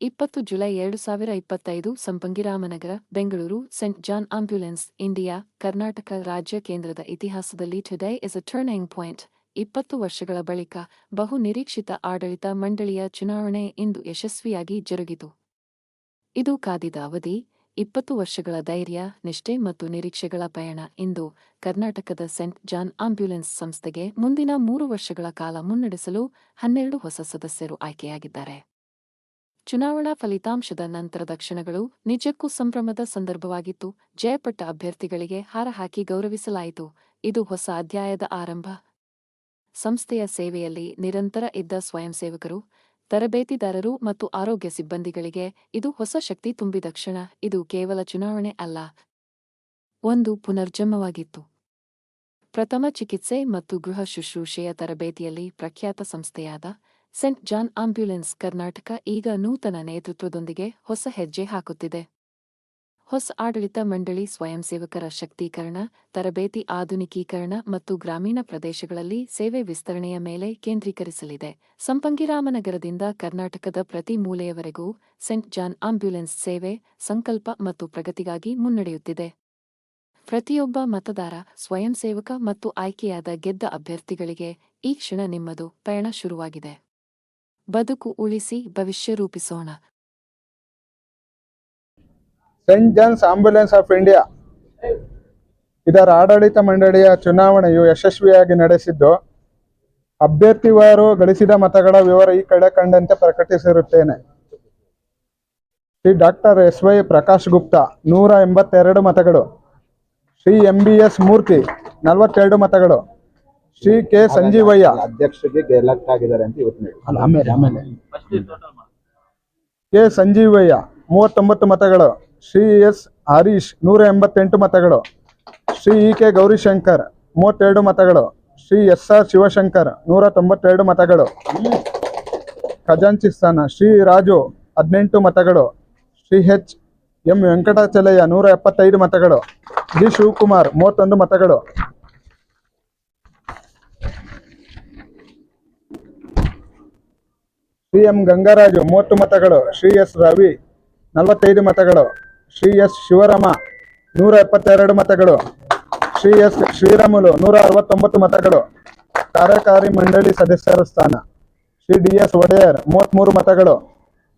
ಇಪ್ಪತ್ತು ಜುಲೈ ಎರಡು ಸಾವಿರ ಇಪ್ಪತ್ತೈದು, Sampangiramanagara, Bengaluru Saint John ambulance India Karnataka ರಾಜ್ಯ ಕೇಂದ್ರದ ಇತಿಹಾಸದಲ್ಲಿ today is a turning point ಇಪ್ಪತ್ತು ವರ್ಷಗಳ ಬಳಿಕ ಬಹು ನಿರೀಕ್ಷಿತ ಆಡಳಿತ ಮಂಡಳಿಯ ಚುನಾವಣೆ ಇಂದು ಯಶಸ್ವಿಯಾಗಿ ಜರುಗಿತು. ಇದು ಕಾದಿದ ಅವಧಿ, ಇಪ್ಪತ್ತು ವರ್ಷಗಳ ಧೈರ್ಯ, ನಿಷ್ಠೆ ಮತ್ತು ನಿರೀಕ್ಷೆಗಳ ಪಯಣ ಇಂದು ಕರ್ನಾಟಕದ ಸೆಂಟ್ ಜಾನ್ ಆಂಬ್ಯುಲೆನ್ಸ್ ಸಂಸ್ಥೆಗೆ ಮುಂದಿನ ಮೂರು ವರ್ಷಗಳ ಕಾಲ ಮುನ್ನಡೆಸಲು ಹನ್ನೆರಡು ಹೊಸ ಸದಸ್ಯರು ಆಯ್ಕೆಯಾಗಿದ್ದಾರೆ. ಚುನಾವಣಾ ಫಲಿತಾಂಶದ ನಂತರದ ಕ್ಷಣಗಳು ನಿಜಕ್ಕೂ ಸಂಭ್ರಮದ ಸಂದರ್ಭವಾಗಿತ್ತು. ಜಯಪಟ್ಟ ಅಭ್ಯರ್ಥಿಗಳಿಗೆ ಹಾರ ಹಾಕಿ ಗೌರವಿಸಲಾಯಿತು. ಇದು ಹೊಸ ಅಧ್ಯಾಯದ ಆರಂಭ. ಸಂಸ್ಥೆಯ ಸೇವೆಯಲ್ಲಿ ನಿರಂತರ ಇದ್ದ ಸ್ವಯಂ ಸೇವಕರು ತರಬೇತಿದಾರರು ಮತ್ತು ಆರೋಗ್ಯ ಸಿಬ್ಬಂದಿಗಳಿಗೆ ಇದು ಹೊಸ ಶಕ್ತಿ ತುಂಬಿದ ಕ್ಷಣ. ಇದು ಕೇವಲ ಚುನಾವಣೆ ಅಲ್ಲ. ಒಂದು ಪುನರ್ಜನ್ಮವಾಗಿತ್ತು. ಪ್ರಥಮ ಚಿಕಿತ್ಸೆ ಮತ್ತು ಗೃಹ ಶುಶ್ರೂಷೆಯ ತರಬೇತಿಯಲ್ಲಿ ಪ್ರಖ್ಯಾತ ಸಂಸ್ಥೆಯಾದ ಸೆಂಟ್ ಜಾನ್ ಆಂಬ್ಯುಲೆನ್ಸ್ ಕರ್ನಾಟಕ ಈಗ ನೂತನ ನೇತೃತ್ವದೊಂದಿಗೆ ಹೊಸ ಹೆಜ್ಜೆ ಹಾಕುತ್ತಿದೆ. ಹೊಸ ಆಡಳಿತ ಮಂಡಳಿ ಸ್ವಯಂ ಸೇವಕರ ಶಕ್ತೀಕರಣ, ತರಬೇತಿ ಆಧುನಿಕೀಕರಣ ಮತ್ತು ಗ್ರಾಮೀಣ ಪ್ರದೇಶಗಳಲ್ಲಿ ಸೇವೆ ವಿಸ್ತರಣೆಯ ಮೇಲೆ ಕೇಂದ್ರೀಕರಿಸಲಿದೆ. ಸಂಪಂಗಿರಾಮನಗರದಿಂದ ಕರ್ನಾಟಕದ ಪ್ರತಿ ಮೂಲೆಯವರೆಗೂ ಸೆಂಟ್ ಜಾನ್ ಆಂಬ್ಯುಲೆನ್ಸ್ ಸೇವೆ, ಸಂಕಲ್ಪ ಮತ್ತು ಪ್ರಗತಿಗಾಗಿ ಮುನ್ನಡೆಯುತ್ತಿದೆ. ಪ್ರತಿಯೊಬ್ಬ ಮತದಾರ, ಸ್ವಯಂ ಸೇವಕ ಮತ್ತು ಆಯ್ಕೆಯಾದ ಗೆದ್ದ ಅಭ್ಯರ್ಥಿಗಳಿಗೆ ಈ ಕ್ಷಣ ನಿಮ್ಮದು ಪಯಣ ಶುರುವಾಗಿದೆ. ಬದುಕು ಉಳಿಸಿ ಭವಿಷ್ಯ ರೂಪಿಸೋಣ. Saint John's ambulance of India ಇದರ ಆಡಳಿತ ಮಂಡಳಿಯ ಚುನಾವಣೆಯು ಯಶಸ್ವಿಯಾಗಿ ನಡೆಸಿದ್ದು, ಅಭ್ಯರ್ಥಿವಾರು ಗಳಿಸಿದ ಮತಗಳ ವಿವರ ಈ ಕಡೆ ಕಂಡಂತೆ ಪ್ರಕಟಿಸಿರುತ್ತೇನೆ. Shri doctor S Y Prakash Gupta, ನೂರ ಎಂಬತ್ತೆರಡು ಮತಗಳು. Shri M B S Murthy, ನಲವತ್ತೆರಡು ಮತಗಳು. ಶ್ರೀ ಕೆ ಸಂಜೀವಯ್ಯ. ಅಧ್ಯಕ್ಷರಿಗೆ ಎಲೆಕ್ಟ್ ಆಗಿದ್ದಾರೆ ಅಂತ ಇವತ್ತು ಆಮೇಲೆ ಆಮೇಲೆ. ಕೆ ಸಂಜೀವಯ್ಯ ಮೂವತ್ತೊಂಬತ್ತು ಮತಗಳು. ಶ್ರೀ ಎಸ್ ಹರೀಶ್ ನೂರ ಎಂಬತ್ತೆಂಟು ಮತಗಳು. ಶ್ರೀ ಇ ಕೆ ಗೌರಿಶಂಕರ್ ಮೂವತ್ತೆರಡು ಮತಗಳು. ಶ್ರೀ ಎಸ್ ಆರ್ ಶಿವಶಂಕರ್ ನೂರ ತೊಂಬತ್ತೆರಡು ಮತಗಳು. ಖಜಾಂಚಿ ಸ್ಥಾನ ಶ್ರೀ ರಾಜು ಹದಿನೆಂಟು ಮತಗಳು. ಶ್ರೀ ಎಚ್ ಎಂ ವೆಂಕಟಾಚಲಯ್ಯ ನೂರ ಎಪ್ಪತ್ತೈದು ಮತಗಳು. ಜಿ ಶಿವಕುಮಾರ್ ಮೂವತ್ತೊಂದು ಮತಗಳು. ಶ್ರೀ ಎಂ ಗಂಗರಾಜು, ಮೂವತ್ತು ಮತಗಳು. ಶ್ರೀ ಎಸ್ ರವಿ, ನಲವತ್ತೈದು ಮತಗಳು. ಶ್ರೀ ಎಸ್ ಶಿವರಾಮ, ನೂರ ಎಪ್ಪತ್ತೆರಡು ಮತಗಳು. ಶ್ರೀ ಎಸ್ ಶ್ರೀರಾಮುಲು, ನೂರ ಅರವತ್ತೊಂಬತ್ತು ಮತಗಳು. ಕಾರ್ಯಕಾರಿ ಮಂಡಳಿ ಸದಸ್ಯರ ಸ್ಥಾನ. ಶ್ರೀ ಡಿ ಎಸ್ ಒಡೆಯರ್ ಮೂವತ್ತ್ಮೂರು ಮತಗಳು.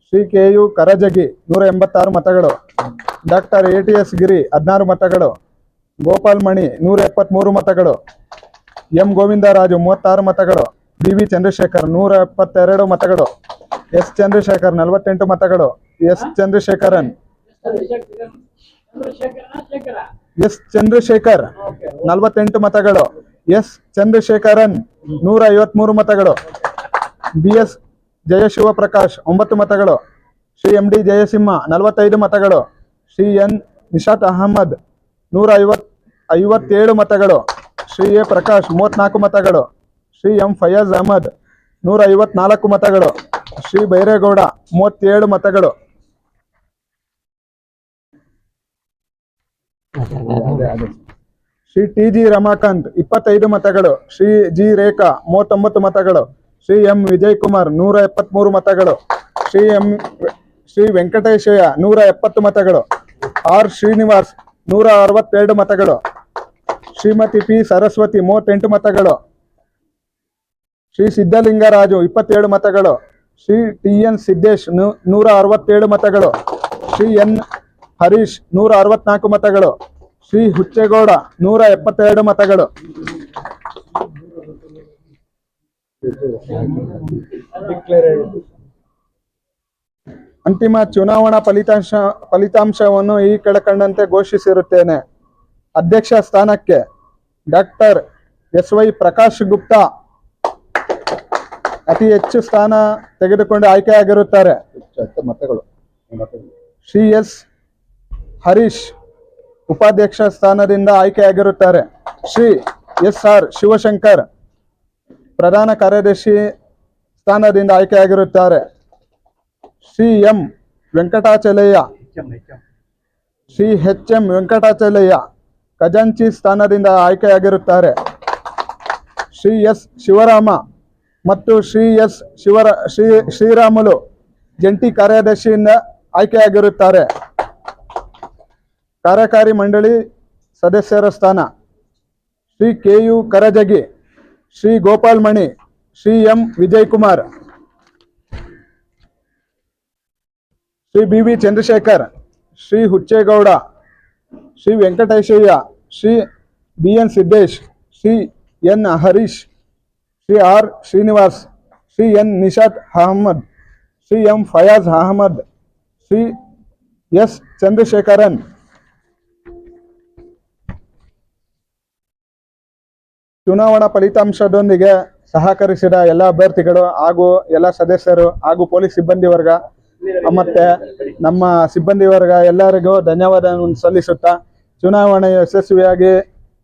ಶ್ರೀ ಕೆ ಯು ಕರಜಗಿ, ನೂರ ಎಂಬತ್ತಾರು ಮತಗಳು. Doctor A T S Giri, ಹದಿನಾರು ಮತಗಳು. ಗೋಪಾಲ್ ಮಣಿ, ನೂರ ಎಪ್ಪತ್ತ್ಮೂರು ಮತಗಳು. ಎಂ ಗೋವಿಂದರಾಜು, ಮೂವತ್ತಾರು ಮತಗಳು. ಬಿ ವಿ ಚಂದ್ರಶೇಖರ್ ನೂರ ಎಪ್ಪತ್ತೆರಡು ಮತಗಳು. ಎಸ್ ಚಂದ್ರಶೇಖರ್ ನಲವತ್ತೆಂಟು ಮತಗಳು. ಎಸ್ ಚಂದ್ರಶೇಖರನ್. ಎಸ್ ಚಂದ್ರಶೇಖರ್ ನಲವತ್ತೆಂಟು ಮತಗಳು. ಎಸ್ ಚಂದ್ರಶೇಖರನ್ ನೂರ ಐವತ್ಮೂರು ಮತಗಳು. ಬಿ ಎಸ್ ಜಯಶಿವ ಪ್ರಕಾಶ್ ಒಂಬತ್ತು ಮತಗಳು. ಶ್ರೀ ಎಂ ಡಿ ಜಯಸಿಂಹ ನಲವತ್ತೈದು ಮತಗಳು. ಶ್ರೀ ಎನ್ ನಿಶಾತ್ ಅಹಮದ್ ನೂರ ಐವತ್ ಐವತ್ತೇಳು ಮತಗಳು. ಶ್ರೀ ಎ ಪ್ರಕಾಶ್ ಮೂವತ್ನಾಲ್ಕು ಮತಗಳು. ಶ್ರೀ ಎಂ ಫಯಾಜ್ ಅಹಮದ್ ನೂರ ಐವತ್ನಾಲ್ಕು ಮತಗಳು, ಶ್ರೀ ಬೈರೇಗೌಡ ಮೂವತ್ತೇಳು ಮತಗಳು. ಶ್ರೀ ಟಿ ಜಿ ರಮಾಕಾಂತ್ ಇಪ್ಪತ್ತೈದು ಮತಗಳು, ಶ್ರೀ ಜಿ ರೇಖಾ ಮೂವತ್ತೊಂಬತ್ತು ಮತಗಳು, ಶ್ರೀ ಎಂ ವಿಜಯ್ ಕುಮಾರ್ ನೂರ ಎಪ್ಪತ್ಮೂರು ಮತಗಳು, ಶ್ರೀ ಎಂ ಶ್ರೀ ವೆಂಕಟೇಶಯ್ಯ ನೂರ ಎಪ್ಪತ್ತು ಮತಗಳು, ಆರ್ ಶ್ರೀನಿವಾಸ್ ನೂರ ಅರವತ್ತೆರಡು ಮತಗಳು, ಶ್ರೀಮತಿ ಪಿ ಸರಸ್ವತಿ ಮೂವತ್ತೆಂಟು ಮತಗಳು ಶ್ರೀ ಸಿದ್ದಲಿಂಗರಾಜು ಇಪ್ಪತ್ತೇಳು ಮತಗಳು. ಶ್ರೀ ಟಿ ಎನ್ ಸಿದ್ದೇಶ್ ನೂರ ಅರವತ್ತೇಳು ಮತಗಳು. ಶ್ರೀ ಎನ್ ಹರೀಶ್, ನೂರ ಅರವತ್ನಾಲ್ಕು ಮತಗಳು. ಶ್ರೀ ಹುಚ್ಚೇಗೌಡ, ನೂರ ಎಪ್ಪತ್ತೆರಡು ಮತಗಳು. ಅಂತಿಮ ಚುನಾವಣಾ ಫಲಿತಾಂಶ, ಫಲಿತಾಂಶವನ್ನು ಈ ಕೆಳಕಂಡಂತೆ ಘೋಷಿಸಿರುತ್ತೇನೆ. ಅಧ್ಯಕ್ಷ ಸ್ಥಾನಕ್ಕೆ doctor S Y Prakash Gupta ಅತಿ ಹೆಚ್ಚು ಸ್ಥಾನ ತೆಗೆದುಕೊಂಡು ಆಯ್ಕೆಯಾಗಿರುತ್ತಾರೆ ಮತಗಳು. ಶ್ರೀ ಎಸ್ ಹರೀಶ್ ಉಪಾಧ್ಯಕ್ಷ ಸ್ಥಾನದಿಂದ ಆಯ್ಕೆಯಾಗಿರುತ್ತಾರೆ ಶ್ರೀ ಎಸ್ ಆರ್ ಶಿವಶಂಕರ್ ಪ್ರಧಾನ ಕಾರ್ಯದರ್ಶಿ ಸ್ಥಾನದಿಂದ ಆಯ್ಕೆಯಾಗಿರುತ್ತಾರೆ Shri M Venkatachalaiah. Shri H M Venkatachalaiah ಖಜಾಂಚಿ ಸ್ಥಾನದಿಂದ ಆಯ್ಕೆಯಾಗಿರುತ್ತಾರೆ ಶ್ರೀ ಎಸ್ ಶಿವರಾಮ ಮತ್ತು ಶ್ರೀ ಎಸ್ ಶಿವರ, ಶ್ರೀ ಶ್ರೀರಾಮುಲು ಜಂಟಿ ಕಾರ್ಯದರ್ಶಿಯಿಂದ ಆಯ್ಕೆಯಾಗಿರುತ್ತಾರೆ. ಕಾರ್ಯಕಾರಿ ಮಂಡಳಿ ಸದಸ್ಯರ ಸ್ಥಾನ. Shri K U Karajagi, Shri Gopal Mani Shri M Vijay Kumar Shri B V Chandrashekar, Shri Huchchegowda, Shri Venkateshaiah, Shri B N Siddesh, Shri N Harish Shri R Srinivas, Shri N Nishad Ahmad, Shri M Fayaz Ahmad, Shri S Chandrasekaran. ಚುನಾವಣಾ ಫಲಿತಾಂಶದೊಂದಿಗೆ ಸಹಕರಿಸಿದ ಎಲ್ಲ ಅಭ್ಯರ್ಥಿಗಳು ಹಾಗೂ ಎಲ್ಲ ಸದಸ್ಯರು ಹಾಗೂ police ಸಿಬ್ಬಂದಿ ವರ್ಗ, ಮತ್ತೆ ನಮ್ಮ ಸಿಬ್ಬಂದಿ ವರ್ಗ ಎಲ್ಲರಿಗೂ ಧನ್ಯವಾದ ಸಲ್ಲಿಸುತ್ತಾ ಚುನಾವಣೆ ಯಶಸ್ವಿಯಾಗಿ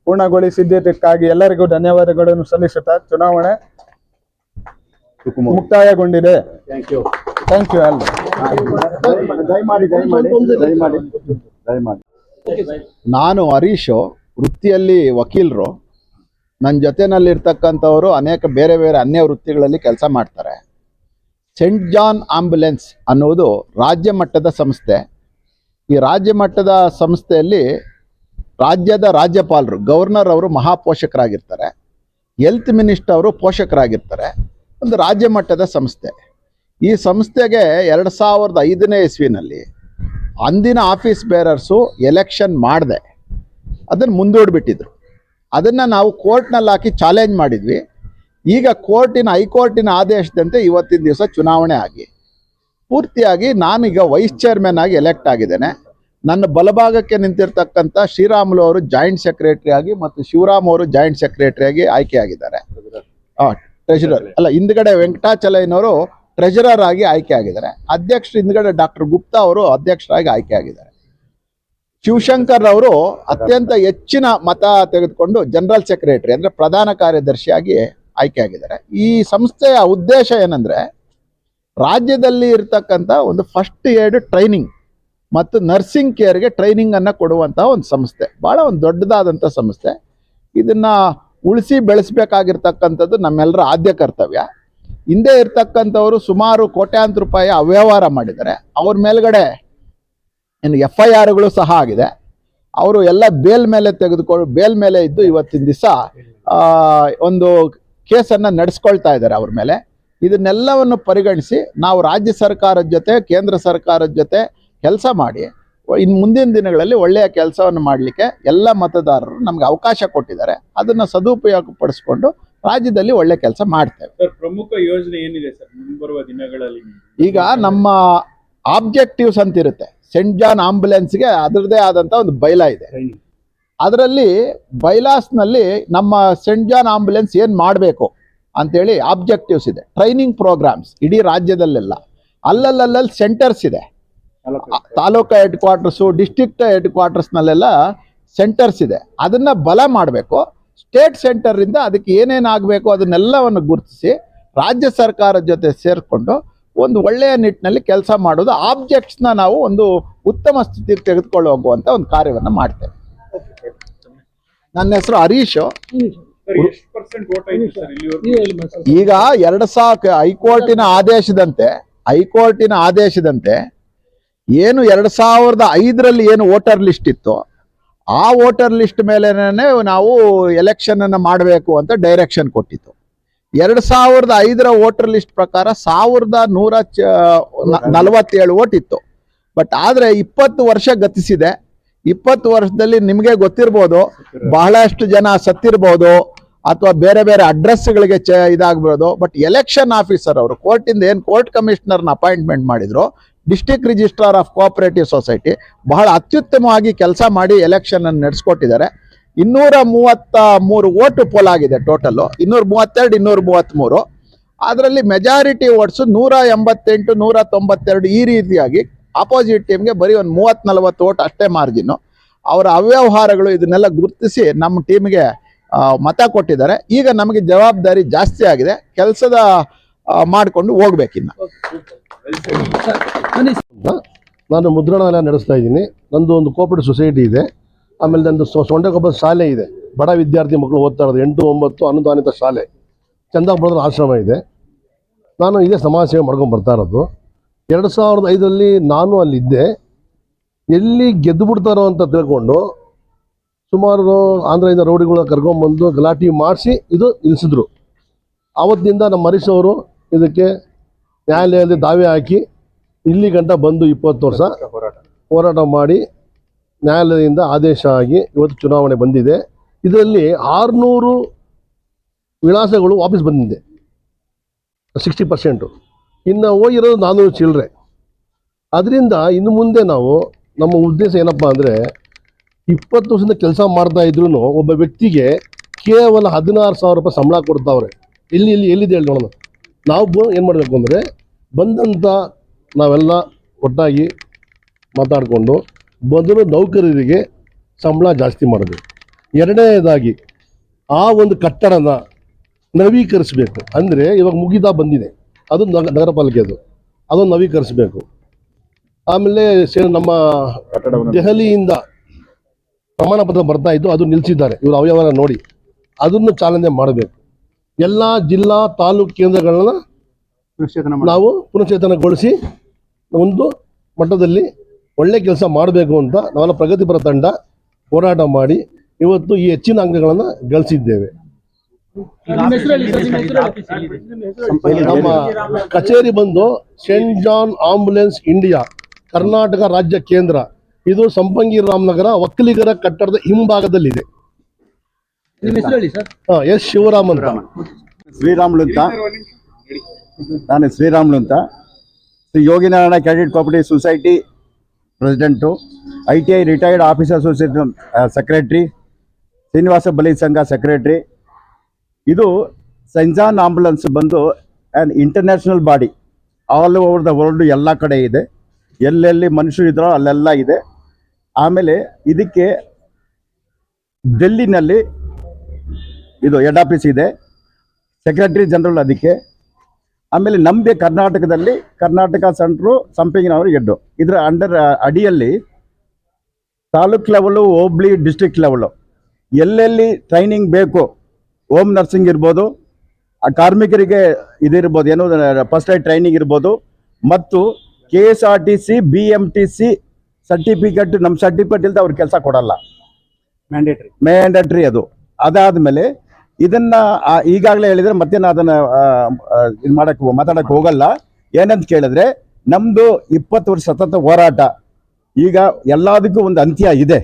ಪೂರ್ಣಗೊಳಿಸಿದ್ದಕ್ಕಾಗಿ ಎಲ್ಲರಿಗೂ ಧನ್ಯವಾದಗಳನ್ನು ಸಲ್ಲಿಸುತ್ತಾ ಚುನಾವಣೆ ಮುಕ್ತಾಯಗೊಂಡಿದೆ. ಥ್ಯಾಂಕ್ ಯು ಥ್ಯಾಂಕ್ ಯು ಅಲ್ಲ ದಯಮಾಡಿ ದಯಮಾಡಿ ದಯಮಾಡಿ. ದಯಮಾಡಿ. ನಾನು ಹರೀಶು ವೃತ್ತಿಯಲ್ಲಿ ವಕೀಲರು. ನನ್ನ ಜೊತೆನಲ್ಲಿರ್ತಕ್ಕಂಥವರು ಅನೇಕ ಬೇರೆ ಬೇರೆ ಅನ್ಯ ವೃತ್ತಿಗಳಲ್ಲಿ ಕೆಲಸ ಮಾಡ್ತಾರೆ. ಸೆಂಟ್ ಜಾನ್ ಆಂಬ್ಯುಲೆನ್ಸ್ ಅನ್ನುವುದು ರಾಜ್ಯ ಮಟ್ಟದ ಸಂಸ್ಥೆ. ಈ ರಾಜ್ಯ ಮಟ್ಟದ ಸಂಸ್ಥೆಯಲ್ಲಿ ರಾಜ್ಯದ ರಾಜ್ಯಪಾಲರು, ಗವರ್ನರ್ ಅವರು ಮಹಾಪೋಷಕರಾಗಿರ್ತಾರೆ ಹೆಲ್ತ್ ಮಿನಿಸ್ಟರ್ ಅವರು ಪೋಷಕರಾಗಿರ್ತಾರೆ, ಒಂದು ರಾಜ್ಯ ಮಟ್ಟದ ಸಂಸ್ಥೆ. ಈ ಸಂಸ್ಥೆಗೆ ಎರಡು ಸಾವಿರದ ಐದನೇ ಇಸ್ವಿನಲ್ಲಿ ಅಂದಿನ ಆಫೀಸ್ ಬೇರರ್ಸು ಎಲೆಕ್ಷನ್ ಮಾಡಿದೆ. ಅದನ್ನು ಮುಂದೂಡಿಬಿಟ್ಟಿದ್ರು. ಅದನ್ನು ನಾವು ಕೋರ್ಟ್ನಲ್ಲಿ ಹಾಕಿ ಚಾಲೆಂಜ್ ಮಾಡಿದ್ವಿ. ಈಗ ಕೋರ್ಟಿನ, ಹೈಕೋರ್ಟಿನ ಆದೇಶದಂತೆ ಇವತ್ತಿನ ದಿವಸ ಚುನಾವಣೆ ಆಗಿ, ಪೂರ್ತಿಯಾಗಿ ನಾನೀಗ ವೈಸ್ ಚೇರ್ಮನ್ ಆಗಿ ಎಲೆಕ್ಟ್ ಆಗಿದ್ದೇನೆ. ನನ್ನ ಬಲಭಾಗಕ್ಕೆ ನಿಂತಿರ್ತಕ್ಕಂಥ ಶ್ರೀರಾಮುಲು ಅವರು ಜಾಯಿಂಟ್ ಸೆಕ್ರೆಟರಿ ಆಗಿ ಮತ್ತು ಶಿವರಾಮ್ ಅವರು ಜಾಯಿಂಟ್ ಸೆಕ್ರೆಟರಿ ಆಗಿ ಆಯ್ಕೆಯಾಗಿದ್ದಾರೆ. ಟ್ರೆಷರರ್ ಅಲ್ಲ ಹಿಂದ್ಗಡೆ ವೆಂಕಟಾಚಲಯ್ಯನವರು ಟ್ರೆಷರರ್ ಆಗಿ ಆಯ್ಕೆ ಆಗಿದ್ದಾರೆ ಅಧ್ಯಕ್ಷರು ಹಿಂದ್ಗಡೆ ಡಾಕ್ಟರ್ ಗುಪ್ತಾ ಅವರು ಅಧ್ಯಕ್ಷರಾಗಿ ಆಯ್ಕೆಯಾಗಿದ್ದಾರೆ. ಶಿವಶಂಕರ್ ಅವರು ಅತ್ಯಂತ ಹೆಚ್ಚಿನ ಮತ ತೆಗೆದುಕೊಂಡು ಜನರಲ್ ಸೆಕ್ರೆಟರಿ ಅಂದರೆ ಪ್ರಧಾನ ಕಾರ್ಯದರ್ಶಿಯಾಗಿ ಆಯ್ಕೆಯಾಗಿದ್ದಾರೆ. ಈ ಸಂಸ್ಥೆಯ ಉದ್ದೇಶ ಏನಂದ್ರೆ ರಾಜ್ಯದಲ್ಲಿ ಇರತಕ್ಕಂಥ ಒಂದು ಫಸ್ಟ್ ಏಡ್ ಟ್ರೈನಿಂಗ್ ಮತ್ತು ನರ್ಸಿಂಗ್ ಕೇರ್ಗೆ ಟ್ರೈನಿಂಗ್ ಅನ್ನ ಕೊಡುವಂತಹ ಒಂದು ಸಂಸ್ಥೆ. ಬಹಳ ಒಂದು ದೊಡ್ಡದಾದಂಥ ಸಂಸ್ಥೆ. ಇದನ್ನ ಉಳಿಸಿ ಬೆಳೆಸಬೇಕಾಗಿರ್ತಕ್ಕಂಥದ್ದು ನಮ್ಮೆಲ್ಲರ ಆದ್ಯ ಕರ್ತವ್ಯ. ಹಿಂದೆ ಇರ್ತಕ್ಕಂಥವರು ಸುಮಾರು ಕೋಟ್ಯಾಂತರ ರೂಪಾಯಿ ಅವ್ಯವಹಾರ ಮಾಡಿದ್ದಾರೆ. ಅವ್ರ ಮೇಲ್ಗಡೆ ಏನು ಎಫ್ ಐ ಆರ್ಗಳು ಸಹ ಆಗಿದೆ. ಅವರು ಎಲ್ಲ ಬೇಲ್ ಮೇಲೆ ತೆಗೆದುಕೊಂಡು ಬೇಲ್ ಮೇಲೆ ಇದ್ದು ಇವತ್ತಿನ ದಿವಸ ಒಂದು ಕೇಸನ್ನು ನಡೆಸ್ಕೊಳ್ತಾ ಇದ್ದಾರೆ ಅವ್ರ ಮೇಲೆ. ಇದನ್ನೆಲ್ಲವನ್ನು ಪರಿಗಣಿಸಿ ನಾವು ರಾಜ್ಯ ಸರ್ಕಾರದ ಜೊತೆ, ಕೇಂದ್ರ ಸರ್ಕಾರದ ಜೊತೆ ಕೆಲಸ ಮಾಡಿ ಇನ್ನು ಮುಂದಿನ ದಿನಗಳಲ್ಲಿ ಒಳ್ಳೆಯ ಕೆಲಸವನ್ನು ಮಾಡಲಿಕ್ಕೆ ಎಲ್ಲ ಮತದಾರರು ನಮಗೆ ಅವಕಾಶ ಕೊಟ್ಟಿದ್ದಾರೆ. ಅದನ್ನು ಸದುಪಯೋಗ ಪಡಿಸ್ಕೊಂಡು ರಾಜ್ಯದಲ್ಲಿ ಒಳ್ಳೆ ಕೆಲಸ ಮಾಡ್ತೇವೆ. ಸರ್ ಪ್ರಮುಖ ಯೋಜನೆ ಏನಿದೆ ಸರ್ ಮುಂಬರುವ ದಿನಗಳಲ್ಲಿ? ಈಗ ನಮ್ಮ ಆಬ್ಜೆಕ್ಟಿವ್ಸ್ ಅಂತಿರುತ್ತೆ. ಸೆಂಟ್ ಜಾನ್ ಆಂಬುಲೆನ್ಸ್ಗೆ ಅದರದೇ ಆದಂಥ ಒಂದು ಬೈಲಾ ಇದೆ. ಅದರಲ್ಲಿ ಬೈಲಾಸ್ನಲ್ಲಿ ನಮ್ಮ ಸೆಂಟ್ ಜಾನ್ ಆಂಬುಲೆನ್ಸ್ ಏನು ಮಾಡಬೇಕು ಅಂತೇಳಿ ಆಬ್ಜೆಕ್ಟಿವ್ಸ್ ಇದೆ. ಟ್ರೈನಿಂಗ್ ಪ್ರೋಗ್ರಾಮ್ಸ್ ಇಡೀ ರಾಜ್ಯದಲ್ಲೆಲ್ಲ. ಅಲ್ಲಲ್ಲಲ್ಲಿ ಸೆಂಟರ್ಸ್ ಇದೆ. ತಾಲೂಕು ಹೆಡ್ ಕ್ವಾರ್ಟರ್ಸು ಡಿಸ್ಟ್ರಿಕ್ಟ್ ಹೆಡ್ ಕ್ವಾರ್ಟರ್ಸ್ನಲ್ಲೆಲ್ಲ ಸೆಂಟರ್ಸ್ ಇದೆ. ಅದನ್ನು ಬಲ ಮಾಡಬೇಕು. ಸ್ಟೇಟ್ ಸೆಂಟರಿಂದ ಅದಕ್ಕೆ ಏನೇನಾಗಬೇಕು ಅದನ್ನೆಲ್ಲವನ್ನು ಗುರುತಿಸಿ ರಾಜ್ಯ ಸರ್ಕಾರದ ಜೊತೆ ಸೇರಿಕೊಂಡು ಒಂದು ಒಳ್ಳೆಯ ನಿಟ್ಟಿನಲ್ಲಿ ಕೆಲಸ ಮಾಡೋದು ಆಬ್ಜೆಕ್ಟ್ಸ್ನ ನಾವು ಒಂದು ಉತ್ತಮ ಸ್ಥಿತಿಗೆ ತೆಗೆದುಕೊಳ್ಳ ಹೋಗುವಂಥ ಒಂದು ಕಾರ್ಯವನ್ನು ಮಾಡ್ತೇವೆ. ನನ್ನ ಹೆಸರು ಹರೀಶು. ಈಗ ಎರಡು ಸಾವಿರ ಹೈಕೋರ್ಟಿನ ಆದೇಶದಂತೆ ಹೈಕೋರ್ಟಿನ ಆದೇಶದಂತೆ ಏನು ಎರಡು ಸಾವಿರದ ಐದರಲ್ಲಿ ಏನು ವೋಟರ್ ಲಿಸ್ಟ್ ಇತ್ತು, ಆ ವೋಟರ್ ಲಿಸ್ಟ್ ಮೇಲೆನೇ ನಾವು ಎಲೆಕ್ಷನನ್ನು ಮಾಡಬೇಕು ಅಂತ ಡೈರೆಕ್ಷನ್ ಕೊಟ್ಟಿತ್ತು. ಎರಡು ಸಾವಿರದ ಐದರ ವೋಟರ್ ಲಿಸ್ಟ್ ಪ್ರಕಾರ ಸಾವಿರದ ನೂರ ಚ ನಲವತ್ತೇಳು ಓಟ್ ಇತ್ತು. ಬಟ್ ಆದರೆ ಇಪ್ಪತ್ತು ವರ್ಷ ಗತಿಸಿದೆ. ಇಪ್ಪತ್ತು ವರ್ಷದಲ್ಲಿ ನಿಮಗೆ ಗೊತ್ತಿರ್ಬೋದು, ಬಹಳಷ್ಟು ಜನ ಸತ್ತಿರ್ಬೋದು, ಅಥವಾ ಬೇರೆ ಬೇರೆ ಅಡ್ರೆಸ್ಗಳಿಗೆ ಚ, ಇದಾಗ್ಬೋದು. ಬಟ್ ಎಲೆಕ್ಷನ್ ಆಫೀಸರ್ ಅವರು, ಕೋರ್ಟಿಂದ ಏನು ಕೋರ್ಟ್ ಕಮಿಷನರ್ನ ಅಪಾಯಿಂಟ್ಮೆಂಟ್ ಮಾಡಿದ್ರು district registrar of cooperative society ಬಹಳ ಅತ್ಯುತ್ತಮವಾಗಿ ಕೆಲಸ ಮಾಡಿ ಎಲೆಕ್ಷನ್ ಅನ್ನು ನಡೆಸ್ಕೊಟ್ಟಿದ್ದಾರೆ. ಇನ್ನೂರ ಮೂವತ್ತ ಮೂರು ಓಟು ಪೋಲ್ ಆಗಿದೆ ಟೋಟಲ್ ಇನ್ನೂರ ಮೂವತ್ತೆರಡು, ಇನ್ನೂರ ಮೂವತ್ತ್ಮೂರು ಅದರಲ್ಲಿ ಮೆಜಾರಿಟಿ ಓಟ್ಸು ನೂರ ಎಂಬತ್ತೆಂಟು, ನೂರ ತೊಂಬತ್ತೆರಡು ಈ ರೀತಿಯಾಗಿ ಆಪೋಸಿಟ್ ಟೀಮ್ಗೆ ಬರೀ ಒಂದು ಮೂವತ್ತ್ ನಲವತ್ತು ಓಟ್ ಅಷ್ಟೇ ಮಾರ್ಜಿನ್ನು ಅವರ ಅವ್ಯವಹಾರಗಳು ಇದನ್ನೆಲ್ಲ ಗುರುತಿಸಿ ನಮ್ಮ ಟೀಮ್ಗೆ ಮತ ಕೊಟ್ಟಿದ್ದಾರೆ. ಈಗ ನಮಗೆ ಜವಾಬ್ದಾರಿ ಜಾಸ್ತಿ ಆಗಿದೆ. ಕೆಲಸದ ಮಾಡಿಕೊಂಡು ಹೋಗ್ಬೇಕಿನ್ನ ನಾನು ಮುದ್ರಣಾಲಯ ನಡೆಸ್ತಾ ಇದ್ದೀನಿ. ನಂದು ಒಂದು ಕೋಪರೇಟ್ ಸೊಸೈಟಿ ಇದೆ. ಆಮೇಲೆ ನಂದು ಸೊಂಡೆಗೊಬ್ಬ ಶಾಲೆ ಇದೆ. ಬಡ ವಿದ್ಯಾರ್ಥಿ ಮಕ್ಕಳು ಓದ್ತಾ ಇರೋದು ಎಂಟು, ಒಂಬತ್ತು ಅನುದಾನಿತ ಶಾಲೆ. ಚಂದಾಪುರದ ಆಶ್ರಮ ಇದೆ. ನಾನು ಇದೇ ಸಮಾಜ ಸೇವೆ ಮಾಡ್ಕೊಂಡು ಬರ್ತಾ ಇರೋದು. ಎರಡು ಸಾವಿರದ ಐದರಲ್ಲಿ ನಾನು ಅಲ್ಲಿದ್ದೆ. ಎಲ್ಲಿ ಗೆದ್ದು ಬಿಡ್ತಾರೋ ಅಂತ ತಿಳ್ಕೊಂಡು ಸುಮಾರು ಆಂಧ್ರದಿಂದ ರೌಡಿಗಳ ಕರ್ಕೊಂಡ್ಬಂದು ಗಲಾಟೆ ಮಾಡಿಸಿ ಇದು ನಿಲ್ಲಿಸಿದ್ರು. ಆವತ್ತಿನಿಂದ ನಮ್ಮ ಹರೀಶ್ ಇದಕ್ಕೆ ನ್ಯಾಯಾಲಯದಲ್ಲಿ ದಾವೆ ಹಾಕಿ ಇಲ್ಲಿ ಗಂಟ ಬಂದು ಇಪ್ಪತ್ತು ವರ್ಷ ಹೋರಾಟ ಮಾಡಿ ನ್ಯಾಯಾಲಯದಿಂದ ಆದೇಶ ಆಗಿ ಇವತ್ತು ಚುನಾವಣೆ ಬಂದಿದೆ. ಇದರಲ್ಲಿ ಆರುನೂರು ವಿಳಾಸಗಳು ವಾಪಸ್ ಬಂದಿದೆ. Sixty percent. ಇನ್ನು ಹೋಗಿರೋದು ನಾನ್ನೂರು ಚಿಲ್ಲರೆ ಅದರಿಂದ ಇನ್ನು ಮುಂದೆ ನಾವು ನಮ್ಮ ಉದ್ದೇಶ ಏನಪ್ಪ ಅಂದರೆ ಇಪ್ಪತ್ತು ವರ್ಷದಿಂದ ಕೆಲಸ ಮಾಡ್ತಾ ಇದ್ರೂ ಒಬ್ಬ ವ್ಯಕ್ತಿಗೆ ಕೇವಲ ಹದಿನಾರು ಸಾವಿರ ರೂಪಾಯಿ ಸಂಬಳ ಕೊಡ್ತಾವ್ರೆ. ಎಲ್ಲಿ ಇಲ್ಲಿ ಎಲ್ಲಿದೆ ಹೇಳಿ ನೋಡೋಣ. ನಾವು ಏನು ಮಾಡಬೇಕು ಅಂದರೆ ಬಂದಂಥ ನಾವೆಲ್ಲ ಒಟ್ಟಾಗಿ ಮಾತಾಡಿಕೊಂಡು ಮೊದಲು ನೌಕರರಿಗೆ ಸಂಬಳ ಜಾಸ್ತಿ ಮಾಡಬೇಕು ಎರಡನೇದಾಗಿ ಆ ಒಂದು ಕಟ್ಟಡನ ನವೀಕರಿಸಬೇಕು. ಅಂದರೆ ಇವಾಗ ಮುಗಿತಾ ಬಂದಿದೆ. ಅದು ನಗ ನಗರ ಪಾಲಿಕೆದು ಅದನ್ನು ನವೀಕರಿಸಬೇಕು. ಆಮೇಲೆ ಸೇ- ನಮ್ಮ ದೆಹಲಿಯಿಂದ ಪ್ರಮಾಣ ಪತ್ರ ಬರ್ತಾ ಇದ್ದು ಅದು ನಿಲ್ಲಿಸಿದ್ದಾರೆ ಇವರು ಅವ್ಯವಹಾರ ನೋಡಿ. ಅದನ್ನು ಚಾಲನೆ ಮಾಡಬೇಕು. ಎಲ್ಲ ಜಿಲ್ಲಾ ತಾಲೂಕು ಕೇಂದ್ರಗಳನ್ನ ನಾವು ಪುನಶ್ಚೇತನಗೊಳಿಸಿ ಒಂದು ಮಟ್ಟದಲ್ಲಿ ಒಳ್ಳೆ ಕೆಲಸ ಮಾಡಬೇಕು ಅಂತ ನಾವೆಲ್ಲ ಪ್ರಗತಿಪರ ತಂಡ ಹೋರಾಟ ಮಾಡಿ ಇವತ್ತು ಈ ಹೆಚ್ಚಿನ ಅಂಕಗಳನ್ನು ಗಳಿಸಿದ್ದೇವೆ. ನಿಮ್ಮ ಕಚೇರಿ ಬಂದು Saint John ambulance India Karnataka ರಾಜ್ಯ ಕೇಂದ್ರ. ಇದು ಸಂಪಂಗಿ ರಾಮನಗರ ಒಕ್ಕಲಿಗರ ಕಟ್ಟಡದ ಹಿಂಭಾಗದಲ್ಲಿದೆ ನಿಮ್ಮ ಹೆಸರು ಹೇಳಿ ಸರ್ ಹಾ, ಎಸ್ ಶಿವರಾಮ್ ಅಂತ. ಶ್ರೀರಾಮ್ಲು ಅಂತ. ನಾನು ಶ್ರೀರಾಮ್ಲು ಅಂತ. Shri Yoginarayana cadet cooperative society president. I T I retired officer association secretary. Srinivasa Bali ಸಂಘ ಸೆಕ್ರೆಟ್ರಿ. ಇದು ಸೈನ್ಸಾನ್ ಆಂಬುಲೆನ್ಸ್ ಬಂದು an international body all over the world ಎಲ್ಲ ಕಡೆ ಇದೆ. ಎಲ್ಲೆಲ್ಲಿ ಮನುಷ್ಯರು ಇದ್ರೋ ಅಲ್ಲೆಲ್ಲ ಇದೆ. ಆಮೇಲೆ ಇದಕ್ಕೆ ಡೆಲ್ಲಿನಲ್ಲಿ ಇದು ಹೆಡ್ ಆಫೀಸ್ ಇದೆ. ಸೆಕ್ರೆಟರಿ ಜನರಲ್ ಅದಕ್ಕೆ. ಆಮೇಲೆ ನಮ್ಮದೇ ಕರ್ನಾಟಕದಲ್ಲಿ ಕರ್ನಾಟಕ ಸೆಂಟ್ರು ಸಂಪಿಂಗಿನವರು ಹೆಡ್ಡು ಇದರ ಅಂಡರ್ ಅಡಿಯಲ್ಲಿ taluk level hobli district level ಎಲ್ಲೆಲ್ಲಿ ಟ್ರೈನಿಂಗ್ ಬೇಕು ಹೋಮ್ ನರ್ಸಿಂಗ್ ಇರ್ಬೋದು ಆ ಕಾರ್ಮಿಕರಿಗೆ ಇದಿರ್ಬೋದು ಏನು ಫಸ್ಟ್ ಏಡ್ ಟ್ರೈನಿಂಗ್ ಇರ್ಬೋದು ಮತ್ತು K S R T C B M T C certificate ನಮ್ಮ ಸರ್ಟಿಫಿಕೇಟ್ ಇಲ್ಲದೆ ಅವ್ರು ಕೆಲಸ ಕೊಡಲ್ಲ. ಮ್ಯಾಂಡೇಟ್ರಿ ಮ್ಯಾಂಡೇಟ್ರಿ ಅದು. ಅದಾದ್ಮೇಲೆ ಇದನ್ನ ಈಗಾಗಲೇ ಹೇಳಿದ್ರೆ ಮತ್ತೆ ನಾನು ಅದನ್ನ ಇದು ಮಾಡಕ್ ಮಾತಾಡಕ್ ಹೋಗಲ್ಲ. ಏನಂತ ಕೇಳಿದ್ರೆ, ನಮ್ದು ಇಪ್ಪತ್ತು ವರ್ಷ ಸತತ ಹೋರಾಟ. ಈಗ ಎಲ್ಲದಕ್ಕೂ ಒಂದು ಅಂತ್ಯ ಇದೆ.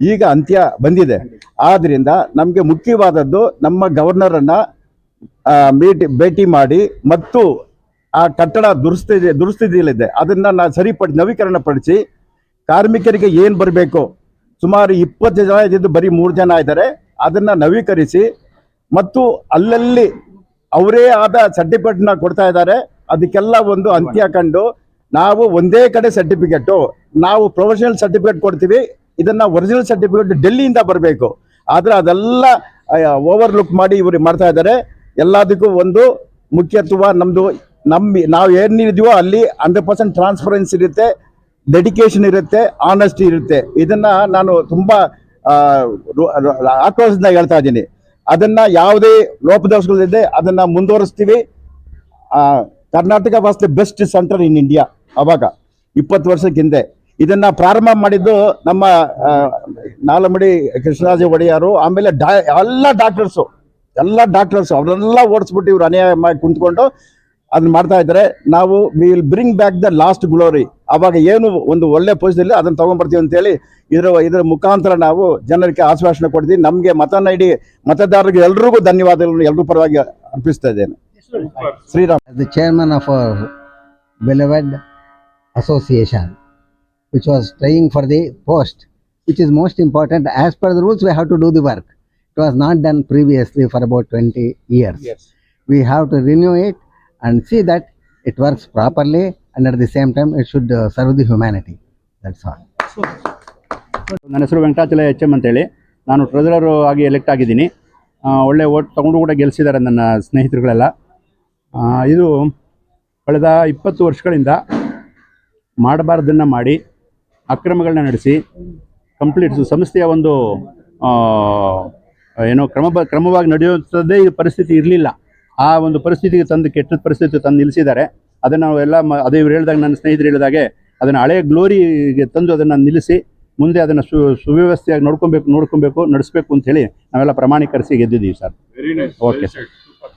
ಈಗ ಅಂತ್ಯ ಬಂದಿದೆ. ಆದ್ರಿಂದ ನಮಗೆ ಮುಖ್ಯವಾದದ್ದು ನಮ್ಮ ಗವರ್ನರನ್ನ ಭೇಟಿ ಭೇಟಿ ಮಾಡಿ ಮತ್ತು ಆ ಕಟ್ಟಡ ದುರಸ್ತಿ ದುರಸ್ಥಿತಿಯಲ್ಲಿದೆ ಅದನ್ನ ನಾ ಸರಿಪಡಿ ನವೀಕರಣ ಪಡಿಸಿ ಕಾರ್ಮಿಕರಿಗೆ ಏನು ಬರಬೇಕು? ಸುಮಾರು ಇಪ್ಪತ್ತು ಜನ ಇದ್ದಿದ್ದು ಬರೀ ಮೂರು ಜನ ಇದ್ದಾರೆ. ಅದನ್ನ ನವೀಕರಿಸಿ ಮತ್ತು ಅಲ್ಲಲ್ಲಿ ಅವರೇ ಆದ ಸರ್ಟಿಫಿಕೇಟ್ನ ಕೊಡ್ತಾ ಇದ್ದಾರೆ. ಅದಕ್ಕೆಲ್ಲ ಒಂದು ಅಂತ್ಯ ಕಂಡು ನಾವು ಒಂದೇ ಕಡೆ ಸರ್ಟಿಫಿಕೇಟು ನಾವು ಪ್ರೊಫೆಷನಲ್ ಸರ್ಟಿಫಿಕೇಟ್ ಕೊಡ್ತೀವಿ. ಇದನ್ನ ಒರಿಜಿನಲ್ ಸರ್ಟಿಫಿಕೇಟ್ ಡೆಲ್ಲಿಯಿಂದ ಬರಬೇಕು. ಆದರೆ ಅದೆಲ್ಲ ಓವರ್ ಲುಕ್ ಮಾಡಿ ಇವರು ಮಾಡ್ತಾ ಇದ್ದಾರೆ. ಎಲ್ಲದಕ್ಕೂ ಒಂದು ಮುಖ್ಯತ್ವ ನಮ್ಮದು ನಮ್ಮ ನಾವು ಏನಿದೀವೋ ಅಲ್ಲಿ ಹಂಡ್ರೆಡ್ ಪರ್ಸೆಂಟ್ ಟ್ರಾನ್ಸ್ಪರೆನ್ಸಿ ಇರುತ್ತೆ ಡೆಡಿಕೇಶನ್ ಇರುತ್ತೆ ಆನೆಸ್ಟಿ ಇರುತ್ತೆ. ಇದನ್ನ ನಾನು ತುಂಬಾ ಆಕ್ರೋಶದಿಂದ ಹೇಳ್ತಾ ಇದ್ದೀನಿ. ಅದನ್ನ ಯಾವುದೇ ಲೋಪದೋಷಗಳಿದೆ ಅದನ್ನ ಮುಂದುವರಿಸ್ತೀವಿ. Karnataka was the best centre in India ಅವಾಗ ಇಪ್ಪತ್ತು ವರ್ಷಕ್ಕೆ ಹಿಂದೆ. ಇದನ್ನ ಪ್ರಾರಂಭ ಮಾಡಿದ್ದು ನಮ್ಮ ನಾಲಮಡಿ ಕೃಷ್ಣರಾಜ ಒಡೆಯರು, ಆಮೇಲೆ ಡಾ, ಎಲ್ಲ ಡಾಕ್ಟರ್ಸು ಎಲ್ಲ ಡಾಕ್ಟರ್ಸ್ ಅವರೆಲ್ಲ ಓಡಿಸ್ಬಿಟ್ಟು ಇವರು ಅನ್ಯಾಯ ಕುಂತ್ಕೊಂಡು ಅದನ್ನ ಮಾಡ್ತಾ ಇದ್ದಾರೆ. ನಾವು will bring back the lost glory ಅವಾಗ ಏನು ಒಂದು ಒಳ್ಳೆ ಪೊಸಿಷನ್ ಇಲ್ಲ ಅದನ್ನ ತಗೊಂಡ್ಬರ್ತೀವಿ ಅಂತೇಳಿ ಇದರ ಇದರ ಮುಖಾಂತರ ನಾವು ಜನರಿಗೆ ಆಶ್ವಾಸನೆ ಕೊಡ್ತೀವಿ ನಮಗೆ ಮತನ ಐಡಿ ಮತದಾರರಿಗೆ ಎಲ್ರಿಗೂ ಧನ್ಯವಾದಗಳನ್ನು ಎಲ್ರಿಗೂ ಪರವಾಗಿ ಅರ್ಪಿಸ್ತಾ ಇದ್ದೇನೆ. Sriram. The chairman of beloved association which was trying for the post which is most important as per the rules we have to do the work it was not done previously for about twenty years we have to renew it and see that it works properly and at the same time it should uh, serve the humanity. That's all. ನನ್ನ ಹೆಸರು Venkatachala H M ಅಂತೇಳಿ ನಾನು ಟ್ರೆಜರರು ಆಗಿ elect ಆಗಿದ್ದೀನಿ ಆ, ಒಳ್ಳೆ vote ತಗೊಂಡು ಕೂಡ ಗೆಲ್ಸಿದ್ದಾರೆ ನನ್ನ ಸ್ನೇಹಿತರುಗಳೆಲ್ಲ ಇದು ಕಳೆದ ಇಪ್ಪತ್ತು ವರ್ಷಗಳಿಂದ ಮಾಡಬಾರ್ದನ್ನು ಮಾಡಿ ಅಕ್ರಮಗಳನ್ನ ನಡೆಸಿ ಕಂಪ್ಲೀಟ್ ಸಂಸ್ಥೆಯ ಒಂದು ಏನೋ ಕ್ರಮ ಕ್ರಮವಾಗಿ ನಡೆಯುವಂಥದ್ದೇ ಈ ಪರಿಸ್ಥಿತಿ ಇರಲಿಲ್ಲ ಆ ಒಂದು ಪರಿಸ್ಥಿತಿಗೆ ತಂದು ಕೆಟ್ಟ ಪರಿಸ್ಥಿತಿ ತಂದು ನಿಲ್ಲಿಸಿದ್ದಾರೆ. ಅದನ್ನು ಎಲ್ಲ ಮ ಅದೇ ಇವ್ರು ಹೇಳಿದಾಗ ನನ್ನ ಸ್ನೇಹಿತರು ಹೇಳಿದಾಗೆ ಅದನ್ನು ಹಳೆಯ ಗ್ಲೋರಿಗೆ ತಂದು ಅದನ್ನು ನಿಲ್ಲಿಸಿ ಮುಂದೆ ಅದನ್ನು ಸು ಸುವ್ಯವಸ್ಥೆಯಾಗಿ ನೋಡ್ಕೊಬೇಕು ನೋಡ್ಕೊಬೇಕು ನಡೆಸಬೇಕು ಅಂತ ಹೇಳಿ ನಾವೆಲ್ಲ ಪ್ರಮಾಣೀಕರಿಸಿ ಗೆದ್ದಿದ್ದೀವಿ sir. Very nice Okay, super